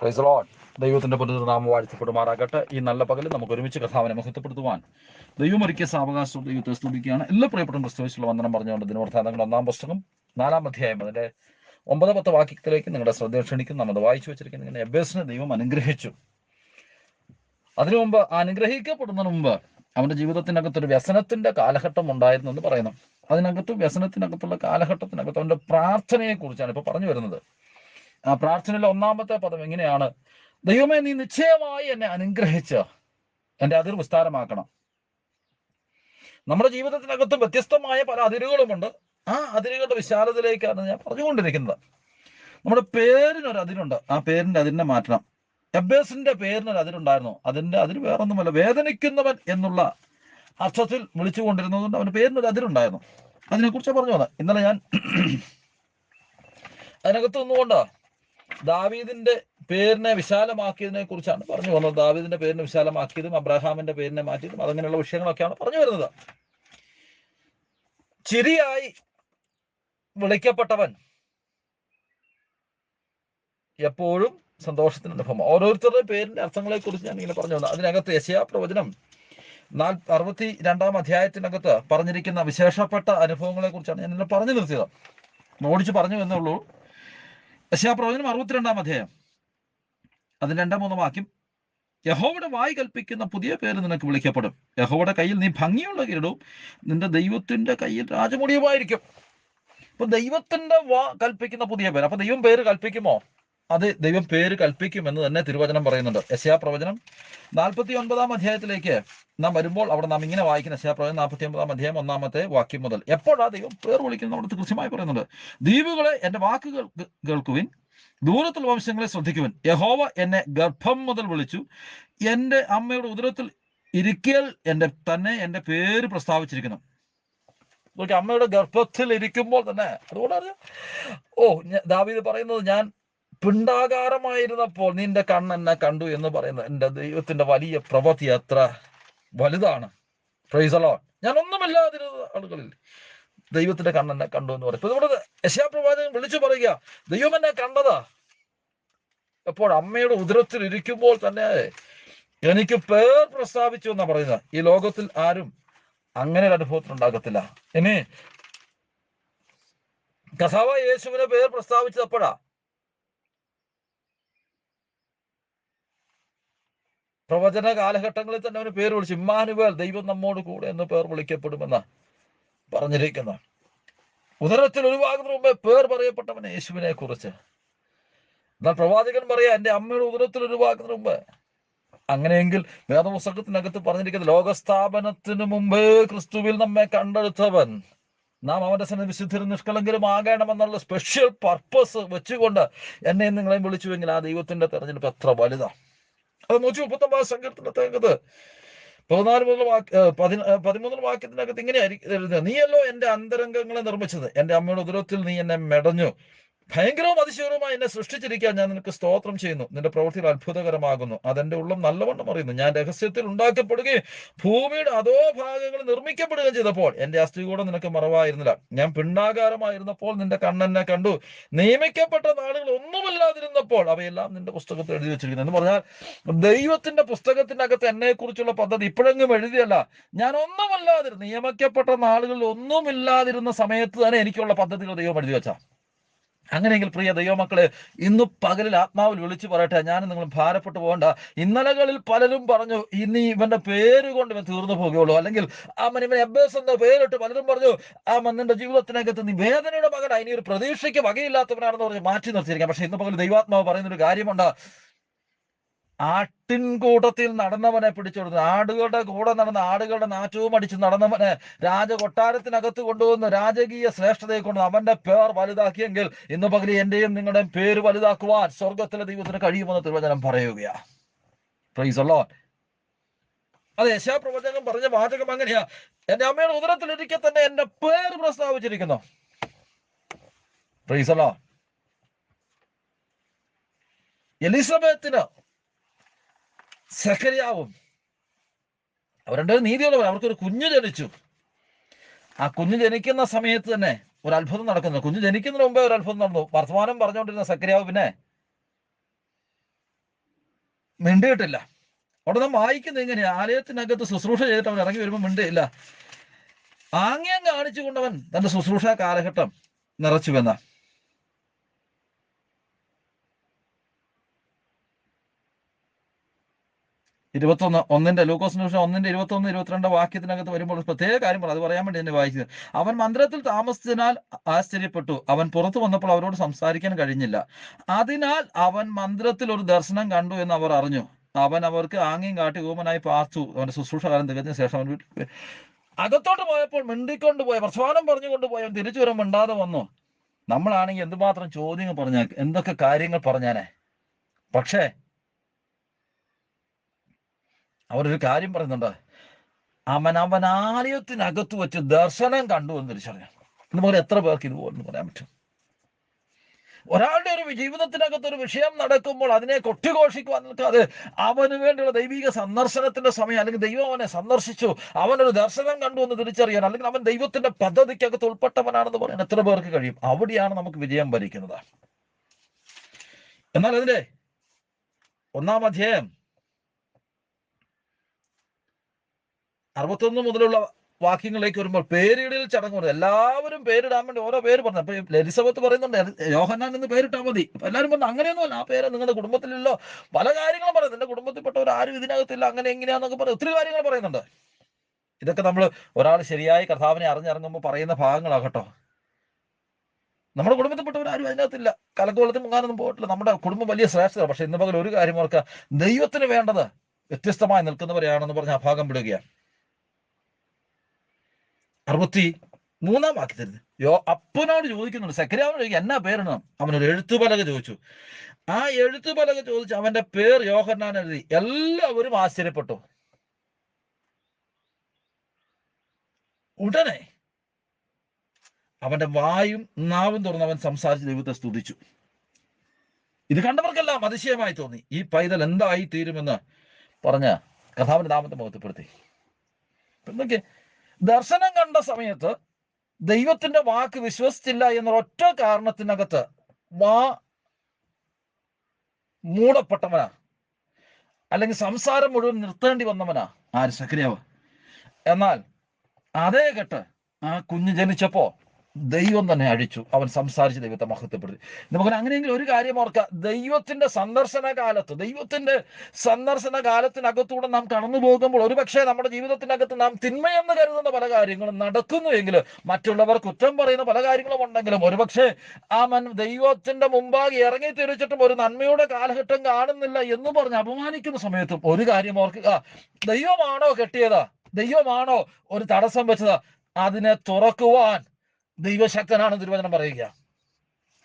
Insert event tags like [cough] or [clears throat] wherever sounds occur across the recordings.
Price load ദൈവത്തിന്റെ പുനർനാമം വാഴ്ത്തപ്പെടുമാറാകട്ടെ. ഈ നല്ല പകലിൽ നമുക്ക് ഒരുമിച്ച് കഥാവിനെ മഹത്വപ്പെടുത്തുവാൻ ദൈവം ഒരുക്കിയ സാവകാശം ദൈവത്തെ സ്തുതിക്കുകയാണ്. എല്ലാ പ്രിയപ്പെട്ട ക്രിസ്തുവിലുള്ള വന്ദനം പറഞ്ഞുകൊണ്ട് ദിനവൃത്താന്തങ്ങളുടെ ഒന്നാം പുസ്തകം നാലാം അധ്യായം അതിന്റെ ഒമ്പത് പത്ത് വാക്യത്തിലേക്ക് നിങ്ങളുടെ ശ്രദ്ധ ക്ഷണിക്കും നമ്മൾ വായിച്ചു വെച്ചിരിക്കുന്ന ഇങ്ങനെ എബേസിനെ ദൈവം അനുഗ്രഹിച്ചു. അതിനു മുമ്പ് അനുഗ്രഹിക്കപ്പെടുന്നതിന് മുമ്പ് അവന്റെ ജീവിതത്തിനകത്തൊരു വ്യസനത്തിന്റെ കാലഘട്ടം ഉണ്ടായിരുന്നു എന്ന് പറയുന്നു. അതിനകത്ത് വ്യസനത്തിനകത്തുള്ള കാലഘട്ടത്തിനകത്ത് അവന്റെ പ്രാർത്ഥനയെ കുറിച്ചാണ് ഇപ്പൊ പറഞ്ഞു വരുന്നത്. ആ പ്രാർത്ഥനയിലെ ഒന്നാമത്തെ പദം എങ്ങനെയാണ്? ദൈവമേ നീ നിശ്ചയമായി എന്നെ അനുഗ്രഹിച്ച് എന്റെ അതിർ വിസ്താരമാക്കണം നമ്മുടെ ജീവിതത്തിനകത്ത് വ്യത്യസ്തമായ പല അതിരുകളുമുണ്ട്. ആ അതിരുകളുടെ വിശാലതയിലേക്കാണ് ഞാൻ പറഞ്ഞുകൊണ്ടിരിക്കുന്നത്. നമ്മുടെ പേരിനൊരു അതിരുണ്ട് ആ പേരിന്റെ അതിരിനെ മാറ്റണം. എബേസിന്റെ പേരിനൊരു അതിരുണ്ടായിരുന്നു അതിന്റെ അതിര് വേറൊന്നുമല്ല. വേദനിക്കുന്നവൻ എന്നുള്ള അർത്ഥത്തിൽ വിളിച്ചുകൊണ്ടിരുന്നതുകൊണ്ട് അവന്റെ പേരിനൊരു അതിരുണ്ടായിരുന്നു അതിനെക്കുറിച്ച് പറഞ്ഞു വന്നത് ഇന്നലെ ഞാൻ [clears throat] അതിനകത്ത് നിന്നുകൊണ്ട് ദാവീദിന്റെ പേരിനെ വിശാലമാക്കിയതിനെ കുറിച്ചാണ് പറഞ്ഞു വന്നത്. ദാവീദിന്റെ പേരിനെ വിശാലമാക്കിയതും അബ്രഹാമിന്റെ പേരിനെ മാറ്റിയതും അതങ്ങനെയുള്ള വിഷയങ്ങളൊക്കെയാണ് പറഞ്ഞു വരുന്നത്. ചിരിയായി വിളിക്കപ്പെട്ടവൻ എപ്പോഴും സന്തോഷത്തിന് അനുഭവം. ഓരോരുത്തരുടെ പേരിന്റെ അർത്ഥങ്ങളെ കുറിച്ച് ഞാൻ ഇങ്ങനെ പറഞ്ഞു അതിനകത്ത് യശയാ പ്രവചനം നാൽ അറുപത്തി രണ്ടാം അധ്യായത്തിനകത്ത് പറഞ്ഞിരിക്കുന്ന വിശേഷപ്പെട്ട അനുഭവങ്ങളെ കുറിച്ചാണ് ഞാൻ ഇന്നലെ പറഞ്ഞു നിർത്തിയത്. ഓടിച്ച് പറഞ്ഞു എന്നേ ഉള്ളൂ യശയാപ്രവചനം അറുപത്തിരണ്ടാം അധ്യായം. അതിന് രണ്ടാം മൂന്നാം വാക്യം യഹോവയുടെ വായി കൽപ്പിക്കുന്ന പുതിയ പേര് നിനക്ക് വിളിക്കപ്പെടും. യഹോവയുടെ കയ്യിൽ നീ ഭംഗിയുള്ള കിരീടവും നിന്റെ ദൈവത്തിന്റെ കയ്യിൽ രാജമുടിയുമായിരിക്കും. അപ്പൊ ദൈവത്തിന്റെ വാ കൽപ്പിക്കുന്ന പുതിയ പേര്. അപ്പൊ ദൈവം പേര് കൽപ്പിക്കുമോ? അത് ദൈവം പേര് കൽപ്പിക്കും എന്ന് തന്നെ തിരുവചനം പറയുന്നുണ്ട്. യശയാ പ്രവചനം നാൽപ്പത്തി ഒൻപതാം അധ്യായത്തിലേക്ക് നാം വരുമ്പോൾ അവിടെ നാം ഇങ്ങനെ വായിക്കുന്ന യശയാ പ്രവചനം നാൽപ്പത്തി ഒൻപതാം അധ്യായം ഒന്നാമത്തെ വാക്യം മുതൽ. എപ്പോഴാ ദൈവം പേർ വിളിക്കുന്നത് അവിടുത്തെ കൃത്യമായി പറയുന്നുണ്ട്. ദ്വീപുകളെ എന്റെ വാക്കുകൾ കേൾക്കുവിൻ ദൂരത്തുള്ള വംശങ്ങളെ ശ്രദ്ധിക്കുവിൻ. യഹോവ എന്നെ ഗർഭം മുതൽ വിളിച്ചു. എന്റെ അമ്മയുടെ ഉദരത്തിൽ ഇരിക്കൽ എന്റെ തന്നെ എന്റെ പേര് പ്രസ്താവിച്ചിരിക്കുന്നു. അമ്മയുടെ ഗർഭത്തിൽ ഇരിക്കുമ്പോൾ തന്നെ അതുകൊണ്ടാണ് ഓ ദാവീദ് പറയുന്നത് ഞാൻ പിണ്ടാകാരമായിരുന്നപ്പോൾ നിന്റെ കണ്ണെന്നെ കണ്ടു എന്ന് പറയുന്നത് എന്റെ ദൈവത്തിന്റെ വലിയ പ്രവൃത്തി അത്ര വലുതാണ്. പ്രൈസലോ ഞാൻ ഒന്നുമില്ലാതിരുന്ന ആളുകളിൽ ദൈവത്തിന്റെ കണ്ണെന്നെ കണ്ടു എന്ന് പറയും ഇവിടെ യശാപ്രവാചകൻ വിളിച്ചു പറയുക ദൈവം എന്നെ കണ്ടതാ. എപ്പോൾ അമ്മയുടെ ഉദരത്തിൽ ഇരിക്കുമ്പോൾ തന്നെ എനിക്ക് പേർ പ്രസ്താവിച്ചു എന്നാ പറയുന്നത്. ഈ ലോകത്തിൽ ആരും അങ്ങനെ ഒരു അനുഭവത്തിൽ ഉണ്ടാകത്തില്ല. ഇനി കഥാവ യേശുവിനെ പേർ പ്രസ്താവിച്ചത് എപ്പോഴാ? പ്രവചന കാലഘട്ടങ്ങളിൽ തന്നെ അവന് പേര് വിളിച്ചു. ഇമ്മാനുവേൽ ദൈവം നമ്മോട് കൂടെ എന്ന് പേർ വിളിക്കപ്പെടുമെന്ന് പറഞ്ഞിരിക്കുന്ന ഉദരത്തിൽ ഒഴിവാകുന്ന മുമ്പേ പേർ പറയപ്പെട്ടവൻ യേശുവിനെ കുറിച്ച്. എന്നാൽ പ്രവാചകൻ പറയാ എന്റെ അമ്മയുടെ ഉദരത്തിൽ ഒഴിവാക്കുന്ന മുമ്പ്. അങ്ങനെയെങ്കിൽ വേദപുസ്തകത്തിനകത്ത് പറഞ്ഞിരിക്കുന്നത് ലോകസ്ഥാപനത്തിന് മുമ്പേ ക്രിസ്തുവിൽ നമ്മെ കണ്ടെടുത്തവൻ നാം അവന്റെ സന്നിധി വിശുദ്ധരും നിഷ്കളങ്കരും ആകണമെന്നുള്ള സ്പെഷ്യൽ പർപ്പസ് വെച്ചുകൊണ്ട് എന്നെ നിങ്ങളെയും വിളിച്ചുവെങ്കിൽ ആ ദൈവത്തിന്റെ തെരഞ്ഞെടുപ്പ് എത്ര വലുതാ. അത് നൂറ്റി മുപ്പത്തൊമ്പത് സങ്കീർത്തനത്തിനകത്ത് പതിനാല് മുതൽ വാക്യ പതിമൂന്ന് വാക്യത്തിനകത്ത് ഇങ്ങനെയായിരിക്കും നീയല്ലോ എന്റെ അന്തരംഗങ്ങളെ നിർമ്മിച്ചത്. എന്റെ അമ്മയുടെ ഉദരത്തിൽ നീ എന്നെ മെടഞ്ഞു. ഭയങ്കരവും അതിശയവുമായി എന്നെ സൃഷ്ടിച്ചിരിക്കാൻ ഞാൻ നിനക്ക് സ്തോത്രം ചെയ്യുന്നു. നിന്റെ പ്രവൃത്തികൾ അത്ഭുതകരമാകുന്നു. അതെന്റെ ഉള്ളം നല്ലവണ്ണം അറിയുന്നു. ഞാൻ രഹസ്യത്തിൽ ഉണ്ടാക്കപ്പെടുകയും ഭൂമിയുടെ അതോ ഭാഗങ്ങൾ നിർമ്മിക്കപ്പെടുകയും ചെയ്തപ്പോൾ എന്റെ അസ്ഥി കൂടെ നിനക്ക് മറവായിരുന്നില്ല. ഞാൻ പിണ്ണാകാരമായിരുന്നപ്പോൾ നിന്റെ കണ്ണെന്നെ കണ്ടു. നിയമിക്കപ്പെട്ട നാളുകൾ ഒന്നുമല്ലാതിരുന്നപ്പോൾ അവയെല്ലാം നിന്റെ പുസ്തകത്തിൽ എഴുതി വെച്ചിരിക്കുന്നു. എന്ന് പറഞ്ഞാൽ ദൈവത്തിന്റെ പുസ്തകത്തിന്റെ അകത്ത് എന്നെ കുറിച്ചുള്ള പദ്ധതി ഇപ്പോഴെങ്കിലും എഴുതിയല്ല. ഞാൻ ഒന്നുമല്ലാതിരുന്നു. നിയമിക്കപ്പെട്ട നാളുകളിൽ ഒന്നുമില്ലാതിരുന്ന സമയത്ത് തന്നെ എനിക്കുള്ള പദ്ധതികൾ ദൈവം എഴുതി വെച്ച. അങ്ങനെയെങ്കിൽ പ്രിയ ദൈവമക്കളെ ഇന്ന് പകലിൽ ആത്മാവിൽ വിളിച്ചു പറയട്ടെ. ഞാൻ നിങ്ങൾ ഭാരപ്പെട്ടു പോകണ്ട. ഇന്നലകളിൽ പലരും പറഞ്ഞു ഇനി ഇവന്റെ പേര് കൊണ്ട് ഇവൻ തീർന്നു പോകുകയുള്ളൂ. അല്ലെങ്കിൽ ആ ഇവൻ എബേസ് എന്ന പേരിട്ട് പലരും പറഞ്ഞു ആ മന്നിന്റെ ജീവിതത്തിനകത്ത് നീ വേദനയുടെ മകനായി ഇനി ഒരു പ്രതീക്ഷയ്ക്ക് വകയില്ലാത്തവനാണെന്ന് പറഞ്ഞ് മാറ്റി നിർത്തിയിരിക്കാം പക്ഷെ ഇന്ന് പകൽ ദൈവാത്മാവ് പറയുന്നൊരു കാര്യമുണ്ട്. ആട്ടിൻകൂട്ടത്തിൽ നടന്നവനെ പിടിച്ചെടുത്തു. ആടുകളുടെ കൂടെ നടന്ന ആടുകളുടെ നാറ്റവും അടിച്ച് നടന്നവനെ രാജകൊട്ടാരത്തിനകത്ത് കൊണ്ടുവന്ന് രാജകീയ ശ്രേഷ്ഠതയെ കൊണ്ട് അവന്റെ പേർ വലുതാക്കിയെങ്കിൽ ഇന്ന് പകലി എന്റെയും നിങ്ങളുടെയും പേര് വലുതാക്കുവാൻ സ്വർഗത്തിലെ ദൈവത്തിന് കഴിയുമെന്ന് തിരുവചനം പറയുകയാ. പ്രൈസ് അല്ലോ അതെ യശാപ്രവചകം പറഞ്ഞ വാചകം അങ്ങനെയാ. എന്റെ അമ്മയുടെ ഉദരത്തിലിരിക്കെ തന്നെ എന്റെ പേര് പ്രസ്താവിച്ചിരിക്കുന്നു. പ്രൈസ് അല്ലോ എലിസബത്തിന് സെഖരിയാവും. അവർ രണ്ടുപേരും നീതിയുള്ളവർ. അവർക്കൊരു കുഞ്ഞു ജനിച്ചു. ആ കുഞ്ഞു ജനിക്കുന്ന സമയത്ത് തന്നെ ഒരു അത്ഭുതം നടക്കുന്നു. കുഞ്ഞു ജനിക്കുന്നതിന് മുമ്പേ ഒരു അത്ഭുതം നടന്നു. വർത്തമാനം പറഞ്ഞുകൊണ്ടിരുന്ന സക്രിയാവ് പിന്നെ മിണ്ടിയിട്ടില്ല. അവിടെ നാം വായിക്കുന്നത് എങ്ങനെയാ ആലയത്തിനകത്ത് ശുശ്രൂഷ ചെയ്തിട്ട് അവൻ ഇറങ്ങി വരുമ്പോൾ മിണ്ടിയില്ല. ആംഗ്യം കാണിച്ചുകൊണ്ടവൻ തന്റെ ശുശ്രൂഷ കാലഘട്ടം നിറച്ചുവെന്ന. ഇരുപത്തൊന്ന് ഒന്നിന്റെ ലൂക്കോസ് നിമിഷം ഒന്നിന്റെ ഇരുപത്തൊന്ന് ഇരുപത്തിരണ്ട് വാക്യത്തിനകത്ത് വരുമ്പോൾ പ്രത്യേക കാര്യം പറഞ്ഞു അത് പറയാൻ വേണ്ടി എന്നെ വായിച്ചത്. അവൻ മന്ദിരത്തിൽ താമസിച്ചതിനാൽ ആശ്ചര്യപ്പെട്ടു. അവൻ പുറത്തു വന്നപ്പോൾ അവരോട് സംസാരിക്കാൻ കഴിഞ്ഞില്ല. അതിനാൽ അവൻ മന്ദിരത്തിൽ ഒരു ദർശനം കണ്ടു എന്ന് അവർ അറിഞ്ഞു. അവൻ അവർക്ക് ആംഗ്യം കാട്ടി ഊമനായി പാർത്തു. അവന്റെ ശുശ്രൂഷ കാലം തികഞ്ഞ ശേഷം അവൻ വീട്ടിൽ. അകത്തോട്ട് പോയപ്പോൾ മിണ്ടിക്കൊണ്ട് പോയ. പ്രസ്വാനം പറഞ്ഞുകൊണ്ട് പോയവൻ തിരിച്ചു വരാൻ മിണ്ടാതെ വന്നു. നമ്മളാണെങ്കിൽ എന്തുമാത്രം ചോദ്യങ്ങൾ പറഞ്ഞാൽ എന്തൊക്കെ കാര്യങ്ങൾ പറഞ്ഞാനേ? പക്ഷേ അവരൊരു കാര്യം പറയുന്നുണ്ട്. അവൻ അവൻ ആലയത്തിനകത്ത് വെച്ച് ദർശനം കണ്ടു എന്ന് തിരിച്ചറിയാം പറഞ്ഞാൽ എത്ര പേർക്ക് ഇതുപോലെ പറയാൻ പറ്റും? ഒരാളുടെ ഒരു ജീവിതത്തിനകത്ത് ഒരു വിഷയം നടക്കുമ്പോൾ അതിനെ കൊട്ടിഘോഷിക്കുവാൻ നിൽക്കാതെ അവന് വേണ്ടിയുള്ള ദൈവിക സന്ദർശനത്തിന്റെ സമയം അല്ലെങ്കിൽ ദൈവം അവനെ സന്ദർശിച്ചു അവനൊരു ദർശനം കണ്ടു എന്ന് തിരിച്ചറിയാൻ അല്ലെങ്കിൽ അവൻ ദൈവത്തിന്റെ പദ്ധതിക്കകത്ത് ഉൾപ്പെട്ടവനാണെന്ന് പറയാൻ എത്ര പേർക്ക് കഴിയും? അവിടെയാണ് നമുക്ക് വിജയം ഭരിക്കുന്നത് എന്നാൽ അതിന്റെ ഒന്നാം അധ്യായം അറുപത്തൊന്ന് മുതലുള്ള വാക്യങ്ങളിലേക്ക് വരുമ്പോൾ പേരിടൽ ചടങ്ങ് പറഞ്ഞു എല്ലാവരും പേരിടാൻ വേണ്ടി ഓരോ പേര് പറഞ്ഞു. അപ്പൊ എലിസബത്ത് പറയുന്നുണ്ട് യോഹന്നാൻ എന്ന് പേരിട്ടാൽ മതി. അപ്പൊ എല്ലാവരും പറഞ്ഞു അങ്ങനെയൊന്നുമല്ല. ആ പേര് നിങ്ങളുടെ കുടുംബത്തിലല്ലോ പല കാര്യങ്ങളും പറയും നിന്റെ കുടുംബത്തിൽപ്പെട്ടവർ ആരും ഇതിനകത്തില്ല. അങ്ങനെ എങ്ങനെയാന്നൊക്കെ പറയും ഒത്തിരി കാര്യങ്ങൾ പറയുന്നുണ്ട്. ഇതൊക്കെ നമ്മൾ ഒരാൾ ശരിയായി കർത്താവിനെ അറിഞ്ഞിറങ്ങുമ്പോൾ പറയുന്ന ഭാഗങ്ങളാകട്ടോ നമ്മുടെ കുടുംബത്തിൽപ്പെട്ടവർ ആരും അതിനകത്തില്ല. കലക്കോളത്തിൽ മുങ്ങാനൊന്നും പോയിട്ടില്ല. നമ്മുടെ കുടുംബം വലിയ ശ്രേഷ്ഠത. പക്ഷെ ഇന്ന് പകൽ ഒരു കാര്യം ഓർക്കുക. ദൈവത്തിന് വേണ്ടത് വ്യത്യസ്തമായി നിൽക്കുന്നവരെയാണെന്ന് പറഞ്ഞ് ആ ഭാഗം വിടുകയാണ്. അറുപത്തി മൂന്നാം വാക്യത്തിൽ യോ അപ്പനോട് ചോദിക്കുന്നുണ്ട്. സക്രിയാവിനോട് ചോദിക്കും എന്നാ പേരിടണം അവനൊരു എഴുത്തുപലക ചോദിച്ചു. ആ എഴുത്തുപലക ചോദിച്ചു അവന്റെ പേർ യോഹന്നാൻ എഴുതി. എല്ലാവരും ആശ്ചര്യപ്പെട്ടു. ഉടനെ അവന്റെ വായും നാവും തുറന്ന് അവൻ സംസാരിച്ച് ദൈവത്തെ സ്തുതിച്ചു. ഇത് കണ്ടവർക്കെല്ലാം അതിശയമായി തോന്നി. ഈ പൈതൽ എന്തായി തീരുമെന്ന് പറഞ്ഞ കഥാവിന്റെ നാമത്തെ മുഖത്തപ്പെടുത്തി എന്തൊക്കെ ദർശനം കണ്ട സമയത്ത് ദൈവത്തിന്റെ വാക്ക് വിശ്വസിച്ചില്ല എന്ന ഒറ്റ കാരണത്തിനകത്ത് വാ മൂടപ്പെട്ടവനാ. അല്ലെങ്കിൽ സംസാരം മുഴുവൻ നിർത്തേണ്ടി വന്നവനാ. ആര്? സക്രിയാവ്. എന്നാൽ അതേ കെട്ട് ആ കുഞ്ഞ് ജനിച്ചപ്പോ ദൈവം തന്നെ അഴിച്ചു. അവൻ സംസാരിച്ച് ദൈവത്തെ മഹത്വപ്പെടുത്തി. നമുക്ക് അങ്ങനെയെങ്കിലും ഒരു കാര്യം ഓർക്കാം. ദൈവത്തിന്റെ സന്ദർശന കാലത്ത് ദൈവത്തിന്റെ സന്ദർശന കാലത്തിനകത്തൂടെ നാം കടന്നു പോകുമ്പോൾ ഒരുപക്ഷെ നമ്മുടെ ജീവിതത്തിനകത്ത് നാം തിന്മയെന്ന് കരുതുന്ന പല കാര്യങ്ങളും നടക്കുന്നു എങ്കിൽ മറ്റുള്ളവർ കുറ്റം പറയുന്ന പല കാര്യങ്ങളും ഉണ്ടെങ്കിലും ഒരുപക്ഷെ ആ മൻ ദൈവത്തിന്റെ മുമ്പാകെ ഇറങ്ങി തിരിച്ചിട്ടും ഒരു നന്മയുടെ കാലഘട്ടം കാണുന്നില്ല എന്ന് പറഞ്ഞ് അപമാനിക്കുന്ന സമയത്തും ഒരു കാര്യം ഓർക്കുക. ദൈവമാണോ കെട്ടിയതാ? ദൈവമാണോ ഒരു തടസ്സം വെച്ചതാ? അതിനെ തുറക്കുവാൻ ദൈവശക്തനാണ് തിരുവചനം പറയുക.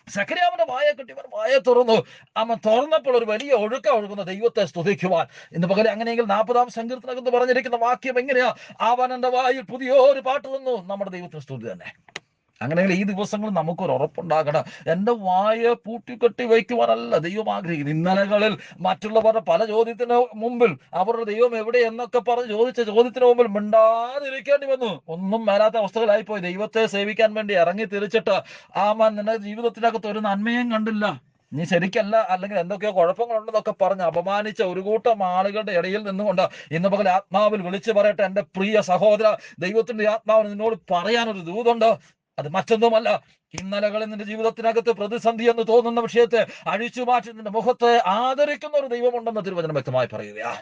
സക്രിയാവിന്റെ വായ കെട്ടിയവൻ വായ തുറന്നു. അവൻ തുറന്നപ്പോൾ ഒരു വലിയ ഒഴുക്ക ഒഴുകുന്ന ദൈവത്തെ സ്തുതിക്കുവാൻ. ഇന്ന് പകലെ അങ്ങനെയെങ്കിൽ നാൽപ്പതാം സങ്കീർത്തനകത്ത് പറഞ്ഞിരിക്കുന്ന വാക്യം എങ്ങനെയാ? അവൻ എന്റെ വായിൽ പുതിയൊരു പാട്ട് തന്നു നമ്മുടെ ദൈവത്തെ സ്തുതി തന്നെ. അങ്ങനെയെങ്കിൽ ഈ ദിവസങ്ങളിൽ നമുക്കൊരു ഉറപ്പുണ്ടാകണം. എന്റെ വായ പൂട്ടിക്കെട്ടി വയ്ക്കുവാനല്ല ദൈവം ആഗ്രഹിക്കുന്നത്. ഇന്നലകളിൽ മറ്റുള്ളവരുടെ പല ചോദ്യത്തിന് മുമ്പിൽ അവരുടെ ദൈവം എവിടെ എന്നൊക്കെ പറഞ്ഞ് ചോദിച്ച ചോദ്യത്തിന് മുമ്പിൽ മിണ്ടാതിരിക്കേണ്ടി വന്നു. ഒന്നും മേലാത്ത അവസ്ഥകളായി പോയി ദൈവത്തെ സേവിക്കാൻ വേണ്ടി ഇറങ്ങി തിരിച്ചിട്ട് ആ മാൻ നിന്റെ ജീവിതത്തിനകത്ത് ഒരു നന്മയും കണ്ടില്ല. നീ ശരിക്കല്ല അല്ലെങ്കിൽ എന്തൊക്കെയോ കുഴപ്പങ്ങളുണ്ടെന്നൊക്കെ പറഞ്ഞ് അപമാനിച്ച ഒരു കൂട്ടം ആളുകളുടെ ഇടയിൽ നിന്നുകൊണ്ട് ഇന്ന് പകൽ ആത്മാവിൽ വിളിച്ചു പറയട്ടെ എന്റെ പ്രിയ സഹോദര ദൈവത്തിന്റെ ആത്മാവിന് നിന്നോട് പറയാനൊരു ദൂതുണ്ട്. അത് മറ്റൊന്നുമല്ല. ഇന്നലകളിൽ നിന്റെ ജീവിതത്തിനകത്ത് പ്രതിസന്ധി എന്ന് തോന്നുന്ന വിഷയത്തെ അഴിച്ചു മാറ്റി നിന്റെ മുഖത്തെ ആദരിക്കുന്ന ഒരു ദൈവമുണ്ടെന്ന് തിരുവചനം വ്യക്തമായി പറയുകയാ.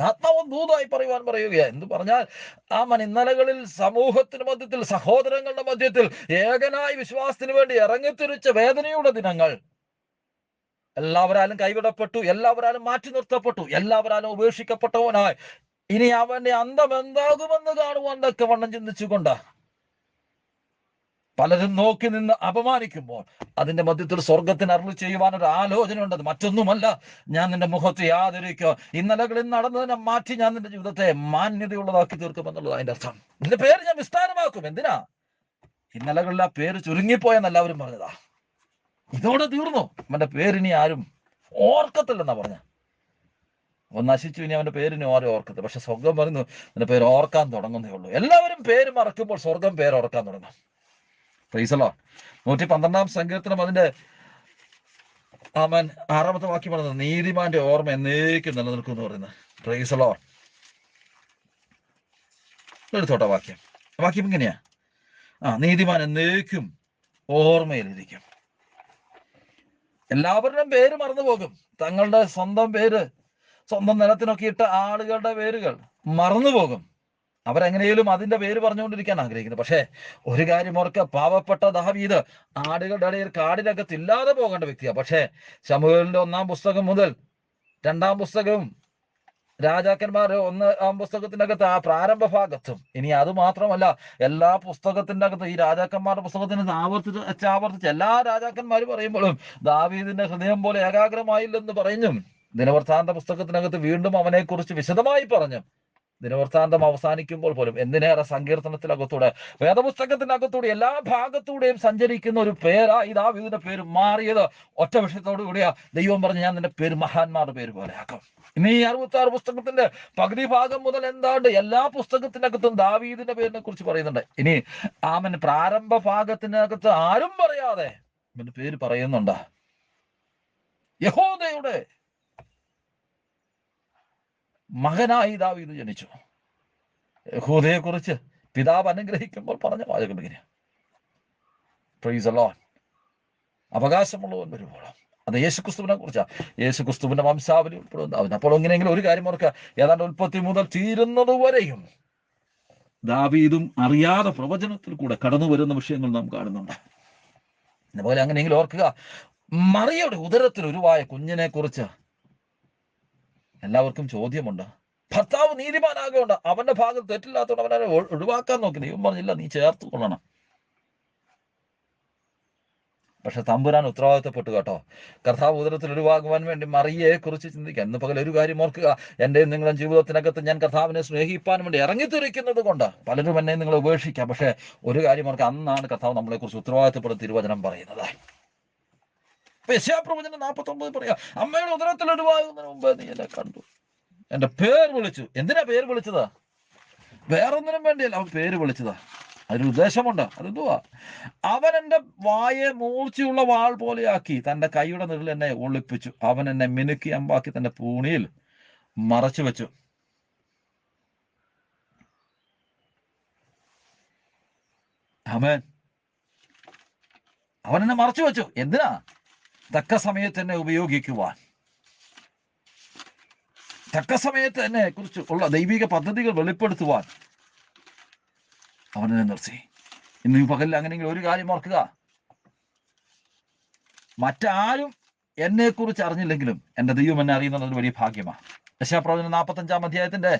ആത്മാവും ദൂതായി പറയുവാൻ പറയുക എന്ന് പറഞ്ഞാൽ ആ മൻ ഇന്നലകളിൽ സമൂഹത്തിന് മധ്യത്തിൽ സഹോദരങ്ങളുടെ മധ്യത്തിൽ ഏകനായി വിശ്വാസത്തിന് വേണ്ടി ഇറങ്ങിത്തിരിച്ച വേദനയുടെ ദിനങ്ങൾ. എല്ലാവരാലും കൈവിടപ്പെട്ടു എല്ലാവരാലും മാറ്റി നിർത്തപ്പെട്ടു എല്ലാവരാലും ഉപേക്ഷിക്കപ്പെട്ടവനായി. ഇനി അവന്റെ അന്തം എന്താകുമെന്ന് കാണുവാൻ തക്കവണ്ണം ചിന്തിച്ചുകൊണ്ട് പലരും നോക്കി നിന്ന് അപമാനിക്കുമ്പോൾ അതിന്റെ മധ്യത്തിൽ സ്വർഗത്തിന് അരുൾ ചെയ്യുവാൻ ഒരു ആലോചന ഉണ്ടത് മറ്റൊന്നുമല്ല. ഞാൻ നിന്റെ മുഖത്ത് യാതൊരുക്കോ ഇന്നലകളിൽ നടന്നതിനെ മാറ്റി ഞാൻ നിന്റെ ജീവിതത്തെ മാന്യതയുള്ളതാക്കി തീർക്കും എന്നുള്ളത് അതിന്റെ അർത്ഥം. നിന്റെ പേര് ഞാൻ വിസ്താരമാക്കും. എന്തിനാ? ഇന്നലകളിൽ ആ പേര് ചുരുങ്ങിപ്പോയെന്ന് എല്ലാവരും പറഞ്ഞതാ. ഇതോടെ തീർന്നു. അവന്റെ പേരിനി ആരും ഓർക്കത്തില്ലെന്നാ പറഞ്ഞ. അവൻ നശിച്ചു ഇനി അവന്റെ പേരിനി ആരും ഓർക്കത്തില്ല. പക്ഷെ സ്വർഗം പറയുന്നു നിന്റെ പേര് ഓർക്കാൻ തുടങ്ങുന്നേ ഉള്ളൂ. എല്ലാവരും പേര് മറക്കുമ്പോൾ സ്വർഗം പേര് ഓർക്കാൻ തുടങ്ങും. പ്രൈസലോ നൂറ്റി പന്ത്രണ്ടാം സങ്കീർത്തനം അതിന്റെ അവൻ ആറാമത്തെ വാക്യം പറയുന്നത് നീതിമാന്റെ ഓർമ്മ എന്നേക്കും നിലനിൽക്കും എന്ന് പറയുന്നത് പ്രൈസലോ എടുത്തോട്ടെ വാക്യം. വാക്യം ഇങ്ങനെയാ. ആ നീതിമാൻ എന്നേക്കും ഓർമ്മയിലിരിക്കും. എല്ലാവരുടെയും പേര് മറന്നു പോകും തങ്ങളുടെ സ്വന്തം പേര് സ്വന്തം നിലത്തിനൊക്കെ ഇട്ട ആളുകളുടെ പേരുകൾ മറന്നു പോകും അവരെങ്ങനെയും അതിന്റെ പേര് പറഞ്ഞുകൊണ്ടിരിക്കാൻ ആഗ്രഹിക്കുന്നു. പക്ഷേ ഒരു കാര്യം ഓർക്ക പാവപ്പെട്ട ദാവീദ് ആടുകളുടെ ഇടയിൽ കാടിനകത്ത് ഇല്ലാതെ പോകേണ്ട വ്യക്തിയാണ് പക്ഷേ ശമുവേലിന്റെ ഒന്നാം പുസ്തകം മുതൽ രണ്ടാം പുസ്തകവും രാജാക്കന്മാർ ഒന്നാം പുസ്തകത്തിനകത്ത് ആ പ്രാരംഭ ഭാഗത്തും ഇനി അത് മാത്രമല്ല എല്ലാ പുസ്തകത്തിന്റെ അകത്ത് ഈ രാജാക്കന്മാരുടെ പുസ്തകത്തിന് ആവർത്തിച്ച് ആവർത്തിച്ച് എല്ലാ രാജാക്കന്മാരും പറയുമ്പോഴും ദാവീദിന്റെ ഹൃദയം പോലെ ഏകാഗ്രമായില്ലെന്ന് പറഞ്ഞും ദിനവൃത്താന്ത പുസ്തകത്തിനകത്ത് വീണ്ടും അവനെക്കുറിച്ച് വിശദമായി പറഞ്ഞു ദിനവൃത്താന്തം അവസാനിക്കുമ്പോൾ പോലും എന്തിനേറെ സങ്കീർത്തനത്തിനകത്തൂടെ വേദപുസ്തകത്തിനകത്തൂടെ എല്ലാ ഭാഗത്തൂടെയും സഞ്ചരിക്കുന്ന ഒരു പേരാ ഈ ദാവീദിന്റെ പേര് മാറിയത്. ഒറ്റ വിഷയത്തോടു കൂടിയാ ദൈവം പറഞ്ഞ് ഞാൻ നിന്റെ പേര് മഹാന്മാരുടെ പേര് പോലെ ആക്കും. ഇനി ഈ അറുപത്തി ആറ് പുസ്തകത്തിന്റെ പകുതി ഭാഗം മുതൽ എന്താണ്ട് എല്ലാ പുസ്തകത്തിനകത്തും ദാവീദിന്റെ പേരിനെ കുറിച്ച് പറയുന്നുണ്ട്. ഇനി ആമൻ പ്രാരംഭ ഭാഗത്തിനകത്ത് ആരും പറയാതെ പേര് പറയുന്നുണ്ട്. യഹോദയുടെ മകനായി ദാവീദ് ജനിച്ചു. യഹൂദയെ കുറിച്ച് പിതാവ് അനുഗ്രഹിക്കുമ്പോൾ പറഞ്ഞ വാചകം ഇങ്ങനെയാണ് അവകാശമുള്ളവൻ വരുമ്പോഴും അത് യേശുക്രിസ്തുവിനെ കുറിച്ചാണ് യേശുക്രിസ്തുവിന്റെ വംശാവലി ഉൾപ്പെടുന്നുണ്ടാവുന്നത് അപ്പോൾ എങ്ങനെയെങ്കിലും ഒരു കാര്യം ഓർക്കുക. ഏതാണ്ട് ഉൽപ്പത്തി മുതൽ തീരുന്നത് വരെയും ദാവീദും അറിയാതെ പ്രവചനത്തിൽ കൂടെ കടന്നു വരുന്ന വിഷയങ്ങൾ നാം കാണുന്നുണ്ട്. അതുപോലെ അങ്ങനെയെങ്കിലും ഓർക്കുക. മറിയുടെ ഉദരത്തിൽ ഉരുവായ കുഞ്ഞിനെ കുറിച്ച് എല്ലാവർക്കും ചോദ്യമുണ്ട്. ഭർത്താവ് നീതിമാനാകൊണ്ട്. അവന്റെ ഭാഗത്ത് തെറ്റില്ലാത്തതുകൊണ്ട് അവനെ ഒഴിവാക്കാൻ നോക്കി ദൈവം പറഞ്ഞില്ല നീ ചേർത്ത് കൊള്ളണം. പക്ഷെ തമ്പുരാൻ ഉത്തരവാദിത്തപ്പെട്ടു കേട്ടോ. കർത്താവ് ഉദരത്തിൽ ഒഴിവാകുവാൻ വേണ്ടി മറിയെ കുറിച്ച് ചിന്തിക്കാൻ. ഇന്ന് പകൽ ഒരു കാര്യം ഓർക്കുക. എന്റെയും നിങ്ങളുടെ ജീവിതത്തിനകത്ത് ഞാൻ കർത്താവിനെ സ്നേഹിപ്പാൻ വേണ്ടി ഇറങ്ങിത്തിരിക്കുന്നത് കൊണ്ട് പലരും എന്നെ നിങ്ങളെ ഉപേക്ഷിക്കാം. പക്ഷേ ഒരു കാര്യം ഓർക്കുക. അന്നാണ് കർത്താവ് നമ്മളെക്കുറിച്ച് ഉത്തരവാദിത്തപ്പെടുന്ന തിരുവചനം പറയുന്നത്. ഇപ്പൊ യശയാപ്രവചനം നാൽപ്പത്തി ഒമ്പത് പറയാ അമ്മയുടെ ഉദരത്തിൽ ഒഴിവാകുന്നതിന് മുമ്പ് നീ എന്നെ കണ്ടു. എന്റെ പേര് വിളിച്ചു. എന്തിനാ പേര് വിളിച്ചതാ? വേറൊന്നിനും വേണ്ടിയല്ല അവൻ പേര് വിളിച്ചതാ. അതിന് ഉദ്ദേശമുണ്ട്. അതെന്തുവാ? അവൻ എന്റെ വായെ മൂർച്ചയുള്ള വാൾ പോലെയാക്കി തന്റെ കൈയുടെ നിഴൽ എന്നെ ഒളിപ്പിച്ചു. അവൻ എന്നെ മിനുക്കി അമ്പാക്കി തന്റെ പൂണിയിൽ മറച്ചു വെച്ചു. അവൻ അവൻ എന്നെ മറച്ചു വെച്ചു. എന്തിനാ? തക്ക സമയത്ത് തന്നെ ഉപയോഗിക്കുവാൻ. തക്ക സമയത്ത് തന്നെ കുറിച്ച് ഉള്ള ദൈവിക പദ്ധതികൾ വെളിപ്പെടുത്തുവാൻ അവനെ നിർത്തി. ഇന്ന് പകലിൽ അങ്ങനെയെങ്കിലും ഒരു കാര്യം ഓർക്കുക. മറ്റാരും എന്നെ കുറിച്ച് അറിഞ്ഞില്ലെങ്കിലും എന്റെ ദൈവം എന്നെ അറിയുന്നത് വലിയ ഭാഗ്യമാണ്. ദശാപ്രവചനം നാൽപ്പത്തഞ്ചാം അധ്യായത്തിന്റെ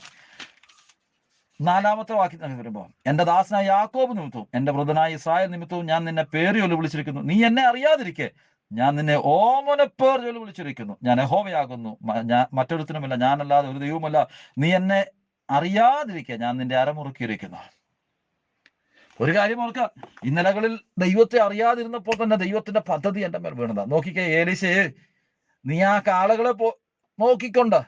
നാലാമത്തെ വാക്യം വരുമ്പോൾ എന്റെ ദാസനായ യാക്കോബ് നിമിത്തവും എന്റെ വൃതനായ ഇസ്രായേൽ നിമിത്തവും ഞാൻ നിന്നെ പേര് വിളിച്ചിരിക്കുന്നു. നീ എന്നെ അറിയാതിരിക്കെ. ഞാൻ നിന്നെ ഓമനപ്പേർ ചൊല്ലി വിളിച്ചിരിക്കുന്നു. ഞാൻ യഹോവയാകുന്നു. ഞാൻ മറ്റൊരുത്തിനുമില്ല. ഞാനല്ലാതെ ഒരു ദൈവമല്ല നീ എന്നെ അറിയാതിരിക്കുക ഞാൻ നിന്റെ അരമുറുക്കിയിരിക്കുന്നു. ഒരു കാര്യം ഓർക്കുക ഇന്നലകളിൽ ദൈവത്തെ അറിയാതിരുന്നപ്പോൾ തന്നെ ദൈവത്തിന്റെ പദ്ധതി എന്റെ മേൽ വീണതാ. നോക്കിക്കേ ഏലിശയെ നീ ആ കാളകളെ പോ നോക്കിക്കൊണ്ട്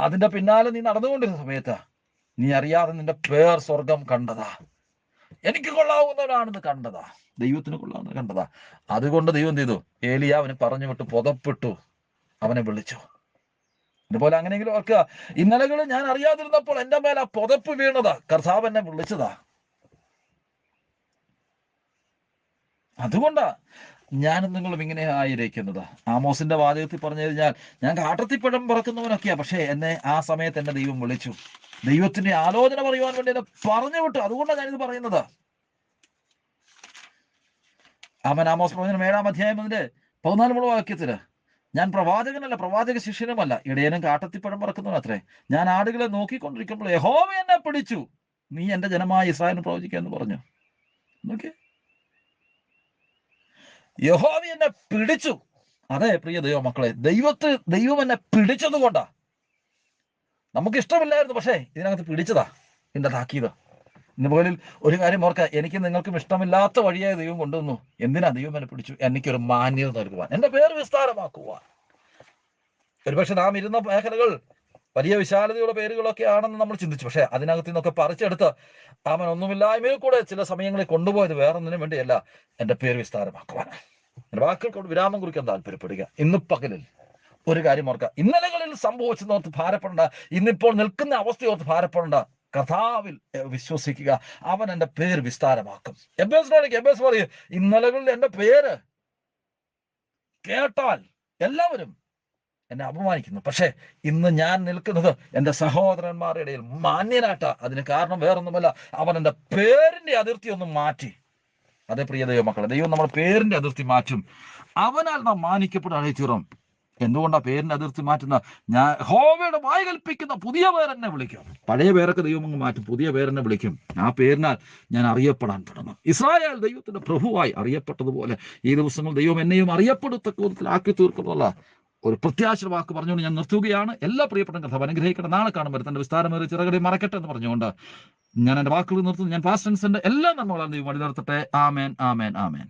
അതിന്റെ പിന്നാലെ നീ നടന്നുകൊണ്ടിരുന്ന സമയത്ത് നീ അറിയാതെ നിന്റെ പേർ സ്വർഗം കണ്ടതാ. എനിക്ക് കൊള്ളാവുന്നവരാണെന്ന് കണ്ടതാ. ദൈവത്തിന് കൊള്ളാന്ന് കണ്ടതാ. അതുകൊണ്ട് ദൈവം എന്ത് ചെയ്തു? ഏലിയ അവന് പറഞ്ഞു വിട്ട് പുതപ്പെട്ടു അവനെ വിളിച്ചു. ഇതുപോലെ അങ്ങനെയെങ്കിലും ഓർക്കുക. ഇന്നലകൾ ഞാൻ അറിയാതിരുന്നപ്പോൾ എന്റെ മേലെ ആ പുതപ്പ് വീണതാ. കർത്താവ് എന്നെ വിളിച്ചതാ. അതുകൊണ്ടാ ഞാനും നിങ്ങളും ഇങ്ങനെ ആയിരിക്കുന്നത്. ആമോസിന്റെ വാചകത്തിൽ പറഞ്ഞു കഴിഞ്ഞാൽ ഞാൻ കാട്ടത്തിപ്പഴം പറക്കുന്നവനൊക്കെയാ പക്ഷേ എന്നെ ആ സമയത്ത് എന്നെ ദൈവം വിളിച്ചു. ദൈവത്തിന്റെ ആലോചന പറയുവാൻ വേണ്ടി എന്നെ പറഞ്ഞു വിട്ടു. അതുകൊണ്ടാണ് ഞാനിത് പറയുന്നത്. അവൻ ആമോസ് പ്രവചനം ഏഴാം അധ്യായം അതിന്റെ പതിനാല് വാക്യത്തിൽ ഞാൻ പ്രവാചകനല്ല പ്രവാചക ശിഷ്യനുമല്ല ഇടയനും കാട്ടത്തിപ്പഴം പറക്കുന്നവൻ അത്രേ. ഞാൻ ആടുകളെ നോക്കിക്കൊണ്ടിരിക്കുമ്പോൾ യഹോവ എന്നെ പിടിച്ചു. നീ എന്റെ ജനമായ ഇസ്രായേലിന് പ്രവചിക്കുക എന്ന് പറഞ്ഞു. നോക്കിയേ. യഹോവ എന്നെ പിടിച്ചു. അതെ പ്രിയ ദൈവ മക്കളെ ദൈവത്തിൽ ദൈവം എന്നെ പിടിച്ചത് കൊണ്ടാ നമുക്ക് ഇഷ്ടമില്ലായിരുന്നു പക്ഷേ ഇതിനകത്ത് പിടിച്ചതാ എന്റെ താക്കീത് ഇന്ന് മുകളിൽ ഒരു കാര്യം ഓർക്കുക എനിക്ക് നിങ്ങൾക്കും ഇഷ്ടമില്ലാത്ത വഴിയായി ദൈവം കൊണ്ടുവന്നു. എന്തിനാ ദൈവം എന്നെ പിടിച്ചു? എനിക്കൊരു മാന്യത നൽകുവാൻ. എന്റെ പേര് വിസ്താരമാക്കുവാൻ. ഒരുപക്ഷെ നാം ഇരുന്ന മേഖലകൾ വലിയ വിശാലതയുള്ള പേരുകളൊക്കെ ആണെന്ന് നമ്മൾ ചിന്തിച്ചു. പക്ഷെ അതിനകത്ത് നിന്നൊക്കെ പറിച്ചെടുത്ത് അവൻ ഒന്നുമില്ലായ്മയിൽ കൂടെ ചില സമയങ്ങളിൽ കൊണ്ടുപോയത് വേറൊന്നിനും വേണ്ടിയല്ല എന്റെ പേര് വിസ്താരമാക്കുവാൻ. എന്റെ വാക്കുകൾക്കോട് വിരാമം കുറിക്കാൻ താല്പര്യപ്പെടുക. ഇന്ന് പകലിൽ ഒരു കാര്യം ഓർക്കുക ഇന്നലകളിൽ സംഭവിച്ചതോർത്ത് ഭാരപ്പെടേണ്ട. ഇന്നിപ്പോൾ നിൽക്കുന്ന അവസ്ഥയോർത്ത് ഭാരപ്പെടേണ്ട. കഥാവിൽ വിശ്വസിക്കുക. അവൻ എന്റെ പേര് വിസ്താരമാക്കും. എബേസിനോടേക്ക് എബേസ് പറയും. ഇന്നലകളിൽ എന്റെ പേര് കേട്ടാൽ എല്ലാവരും എന്നെ അപമാനിക്കുന്നു. പക്ഷേ ഇന്ന് ഞാൻ നിൽക്കുന്നത് എന്റെ സഹോദരന്മാരുടെ ഇടയിൽ മാന്യനാട്ട അതിന് കാരണം വേറൊന്നുമല്ല. അവൻ എന്റെ പേരിന്റെ അതിർത്തി ഒന്ന് മാറ്റി. അതേ പ്രിയ ദൈവമക്കളെ ദൈവം നമ്മുടെ പേരിന്റെ അതിർത്തി മാറ്റും. അവനാൽ നാം മാനിക്കപ്പെടാതെ തീറും എന്തുകൊണ്ടാ പേരിന്റെ അതിർത്തി മാറ്റുന്ന? ഞാൻ ഹോമയുടെ വായ കൽപ്പിക്കുന്ന പുതിയ പേരെന്നെ വിളിക്കും. പഴയ പേരൊക്കെ ദൈവം മാറ്റും പുതിയ പേരെന്നെ വിളിക്കും. ആ പേരിനാൽ ഞാൻ അറിയപ്പെടാൻ തുടങ്ങും. ഇസ്രായേൽ ദൈവത്തിന്റെ പ്രഭുവായി അറിയപ്പെട്ടതുപോലെ ഈ ദിവസങ്ങൾ ദൈവം എന്നെയും അറിയപ്പെടുത്തക്ക വിധത്തിലാക്കി തീർക്കുന്നുള്ള ഒരു പ്രത്യാശ വാക്ക് പറഞ്ഞുകൊണ്ട് ഞാൻ നിർത്തുകയാണ്. എല്ലാ പ്രിയപ്പെട്ട കഥ അനുഗ്രഹിക്കണം നാളെ കാണുമ്പോൾ തന്റെ വിസ്താരമേറിയ ചിറകടി മറക്കട്ടെ എന്ന് പറഞ്ഞുകൊണ്ട് ഞാൻ എന്റെ വാക്കുകൾ നിർത്തുന്നു. ഞാൻ പാസ്റ്റൻസിന്റെ എല്ലാ നന്മകളും ദൈവം വഴി നിർത്തട്ടെ ആമേൻ ആമേൻ ആമേൻ.